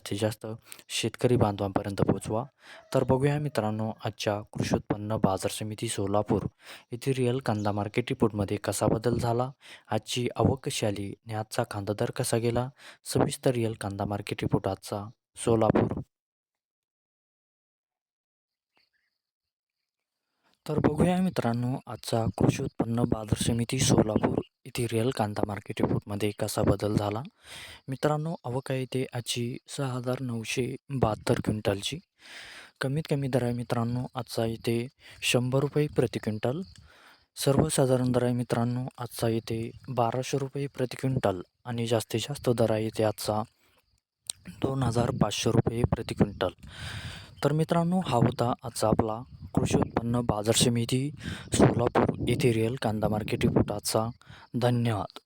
जास्तीत जास्त शेतकरी बांधवांपर्यंत पोहोचवा तर बघूया मित्रांनो आजच्या कृषी उत्पन्न बाजार समिती सोलापूर येथे रिअल कांदा मार्केट रिपोर्टमध्ये कसा बदल झाला? आजची आवक कशी आली आणि आजचा कांदा दर कसा गेला? सविस्तर रिअल कांदा मार्केट रिपोर्ट आजचा सोलापूर. तर बघूया मित्रांनो आजचा कृषी उत्पन्न बाजार समिती सोलापूर. इथे रिअल कांदा मार्केट रिपोर्टमध्ये कसा बदल झाला? मित्रांनो आवक आहे आजची सहा हजार नऊशे बहात्तर क्विंटलची. कमीत कमी दर आहे मित्रांनो आजचा इथे शंभर रुपये प्रति क्विंटल. सर्वसाधारण दर आहे मित्रांनो आजचा इथे बाराशे रुपये प्रति क्विंटल. आणि जास्तीत जास्त दर आहे इथे आजचा दोन हजार पाचशे रुपये प्रति क्विंटल. तर मित्रांनो हा होता आजचा आपला कृषी उत्पन्न बाजार समिती सोलापूर येथे रिअल कांदा मार्केट रिपोर्ट आजचा. धन्यवाद.